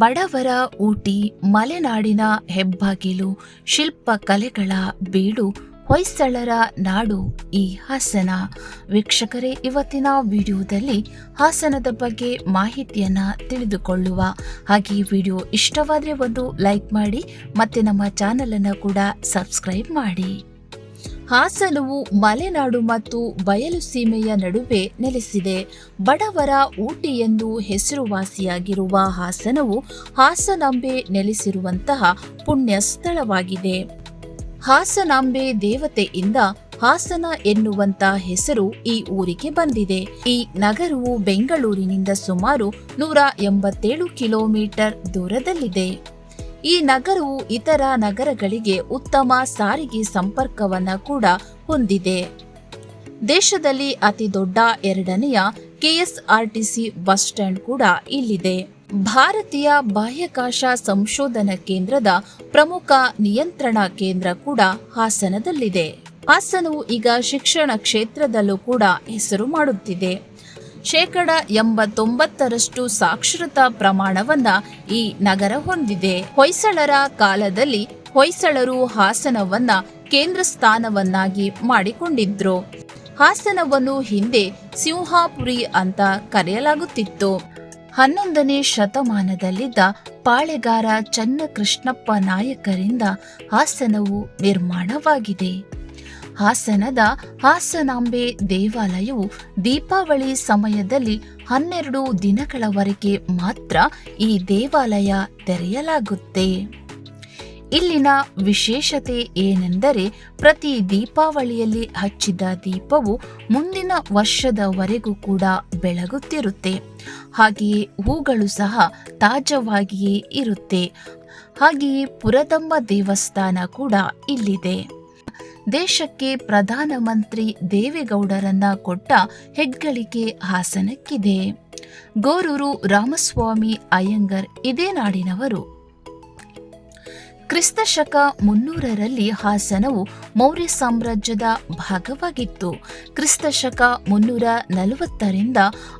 ಬಡವರ ಊಟಿ ಮಲೆನಾಡಿನ ಹೆಬ್ಬಾಗಿಲು ಶಿಲ್ಪ ಕಲೆಗಳ ಬೀಡು ಹೊಯ್ಸಳರ ನಾಡು ಈ ಹಾಸನ. ವೀಕ್ಷಕರೇ, ಇವತ್ತಿನ ವಿಡಿಯೋದಲ್ಲಿ ಹಾಸನದ ಬಗ್ಗೆ ಮಾಹಿತಿಯನ್ನ ತಿಳಿದುಕೊಳ್ಳುವ ಹಾಗೆ ಈ ವಿಡಿಯೋ ಇಷ್ಟವಾದರೆ ಒಂದು ಲೈಕ್ ಮಾಡಿ ಮತ್ತೆ ನಮ್ಮ ಚಾನಲನ್ನು ಕೂಡ ಸಬ್ಸ್ಕ್ರೈಬ್ ಮಾಡಿ. ಹಾಸನವು ಮಲೆನಾಡು ಮತ್ತು ಬಯಲು ಸೀಮೆಯ ನಡುವೆ ನೆಲೆಸಿದೆ. ಬಡವರ ಊಟಿ ಎಂದು ಹೆಸರುವಾಸಿಯಾಗಿರುವ ಹಾಸನವು ಹಾಸನಾಂಬೆ ನೆಲೆಸಿರುವಂತಹ ಪುಣ್ಯ ಸ್ಥಳವಾಗಿದೆ. ಹಾಸನಾಂಬೆ ದೇವತೆಯಿಂದ ಹಾಸನ ಎನ್ನುವಂತ ಹೆಸರು ಈ ಊರಿಗೆ ಬಂದಿದೆ. ಈ ನಗರವು ಬೆಂಗಳೂರಿನಿಂದ ಸುಮಾರು ನೂರ ಎಂಬತ್ತೇಳು ಕಿಲೋಮೀಟರ್ ದೂರದಲ್ಲಿದೆ. ಈ ನಗರವು ಇತರ ನಗರಗಳಿಗೆ ಉತ್ತಮ ಸಾರಿಗೆ ಸಂಪರ್ಕವನ್ನ ಕೂಡ ಹೊಂದಿದೆ. ದೇಶದಲ್ಲಿ ಅತಿ ದೊಡ್ಡ ಎರಡನೆಯ ಕೆಎಸ್ಆರ್ಟಿಸಿ ಬಸ್ ಸ್ಟ್ಯಾಂಡ್ ಕೂಡ ಇಲ್ಲಿದೆ. ಭಾರತೀಯ ಬಾಹ್ಯಾಕಾಶ ಸಂಶೋಧನಾ ಕೇಂದ್ರದ ಪ್ರಮುಖ ನಿಯಂತ್ರಣ ಕೇಂದ್ರ ಕೂಡ ಹಾಸನದಲ್ಲಿದೆ. ಹಾಸನವು ಈಗ ಶಿಕ್ಷಣ ಕ್ಷೇತ್ರದಲ್ಲೂ ಕೂಡ ಹೆಸರು ಮಾಡುತ್ತಿದೆ. ಶೇಕಡ ಎಂಬತ್ತೊಂಬತ್ತರಷ್ಟು ಸಾಕ್ಷರತಾ ಪ್ರಮಾಣವನ್ನ ಈ ನಗರ ಹೊಂದಿದೆ. ಹೊಯ್ಸಳರ ಕಾಲದಲ್ಲಿ ಹೊಯ್ಸಳರು ಹಾಸನವನ್ನ ಕೇಂದ್ರ ಸ್ಥಾನವನ್ನಾಗಿ ಮಾಡಿಕೊಂಡಿದ್ರು. ಹಾಸನವನ್ನು ಹಿಂದೆ ಸಿಂಹಾಪುರಿ ಅಂತ ಕರೆಯಲಾಗುತ್ತಿತ್ತು. ಹನ್ನೊಂದನೇ ಶತಮಾನದಲ್ಲಿದ್ದ ಪಾಳೆಗಾರ ಚನ್ನಕೃಷ್ಣಪ್ಪ ನಾಯಕರಿಂದ ಹಾಸನವು ನಿರ್ಮಾಣವಾಗಿದೆ. ಹಾಸನದ ಹಾಸನಾಂಬೆ ದೇವಾಲಯವು ದೀಪಾವಳಿ ಸಮಯದಲ್ಲಿ ಹನ್ನೆರಡು ದಿನಗಳವರೆಗೆ ಮಾತ್ರ ಈ ದೇವಾಲಯ ತೆರೆಯಲಾಗುತ್ತೆ. ಇಲ್ಲಿನ ವಿಶೇಷತೆ ಏನೆಂದರೆ ಪ್ರತಿ ದೀಪಾವಳಿಯಲ್ಲಿ ಹಚ್ಚಿದ ದೀಪವು ಮುಂದಿನ ವರ್ಷದವರೆಗೂ ಕೂಡ ಬೆಳಗುತ್ತಿರುತ್ತೆ. ಹಾಗೆಯೇ ಹೂಗಳು ಸಹ ತಾಜವಾಗಿಯೇ ಇರುತ್ತೆ. ಹಾಗೆಯೇ ಪುರದಮ್ಮ ದೇವಸ್ಥಾನ ಕೂಡ ಇಲ್ಲಿದೆ. ದೇಶಕ್ಕೆ ಪ್ರಧಾನಮಂತ್ರಿ ದೇವೇಗೌಡರನ್ನ ಕೊಟ್ಟ ಹೆಗ್ಗಳಿಕೆ ಹಾಸನಕ್ಕಿದೆ. ಗೋರೂರು ರಾಮಸ್ವಾಮಿ ಅಯ್ಯಂಗರ್ ಇದೇ ನಾಡಿನವರು. ಕ್ರಿಸ್ತಶಕ ಮುನ್ನೂರರಲ್ಲಿ ಹಾಸನವು ಮೌರ್ಯ ಸಾಮ್ರಾಜ್ಯದ ಭಾಗವಾಗಿತ್ತು. ಕ್ರಿಸ್ತಶಕ ಮುನ್ನೂರ ನಲವತ್ತರಿಂದ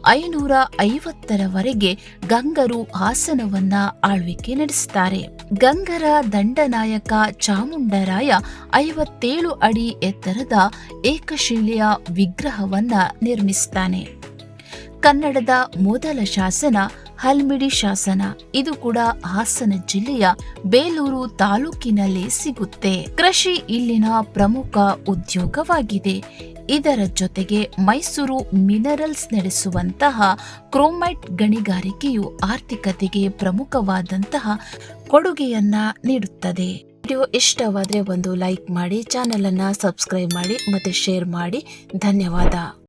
ಐನೂರ ಐವತ್ತರವರೆಗೆ ಗಂಗರು ಹಾಸನವನ್ನ ಆಳ್ವಿಕೆ ನಡೆಸುತ್ತಾರೆ ಗಂಗರ ದಂಡನಾಯಕ ಚಾಮುಂಡರಾಯ ಐವತ್ತೇಳು ಅಡಿ ಎತ್ತರದ ಏಕಶಿಲೆಯ ವಿಗ್ರಹವನ್ನ ನಿರ್ಮಿಸುತ್ತಾನೆ ಕನ್ನಡದ ಮೊದಲ ಶಾಸನ ಹಲ್ಮಿಡಿ ಶಾಸನ. ಇದು ಕೂಡ ಹಾಸನ ಜಿಲ್ಲೆಯ ಬೇಲೂರು ತಾಲೂಕಿನಲ್ಲಿ ಸಿಗುತ್ತೆ. ಕೃಷಿ ಇಲ್ಲಿನ ಪ್ರಮುಖ ಉದ್ಯೋಗವಾಗಿದೆ. ಇದರ ಜೊತೆಗೆ ಮೈಸೂರು ಮಿನರಲ್ಸ್ ನಡೆಸುವಂತಹ ಕ್ರೋಮೈಟ್ ಗಣಿಗಾರಿಕೆಯು ಆರ್ಥಿಕತೆಗೆ ಪ್ರಮುಖವಾದಂತಹ ಕೊಡುಗೆಯನ್ನ ನೀಡುತ್ತದೆ. ವಿಡಿಯೋ ಇಷ್ಟವಾದರೆ ಒಂದು ಲೈಕ್ ಮಾಡಿ ಚಾನೆಲ್ ಅನ್ನ ಸಬ್ಸ್ಕ್ರೈಬ್ ಮಾಡಿ ಮತ್ತೆ ಶೇರ್ ಮಾಡಿ. ಧನ್ಯವಾದ.